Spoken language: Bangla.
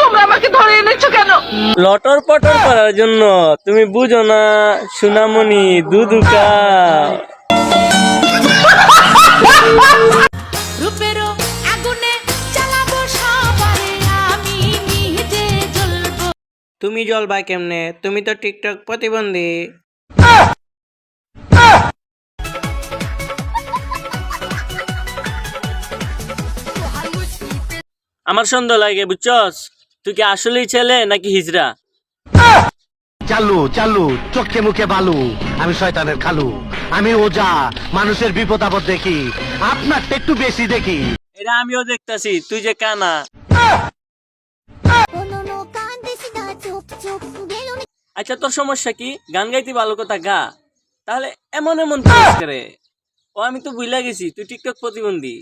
তোমরা আমাকে ধরে এনেছো কেন? লটর পটর করার জন্য। তুমি বুঝো না সুনামণি দুদুকা। তুমি জলবা কেমনে? তুমি তো টিকটক প্রতিবন্ধী। আমার সন্দেহ লাগে বুঝছস? তুই কি আসলেই ছেলে নাকি হিজরা চালু চালু চোখে মুখে বালু আমি শয়তানের খালু। আমি ও যা মানুষের বিপদ আপদ দেখি আপনার একটু বেশি দেখি। এরা আমিও দেখতেছি তুই যে কানা। আচ্ছা তোর সমস্যা কি? গান গাইতে ভালো কথা গা। তাহলে এমন এমন করে। ও আমি তো বুঝলা গেছি তুই টিকটক প্রতিবন্ধী।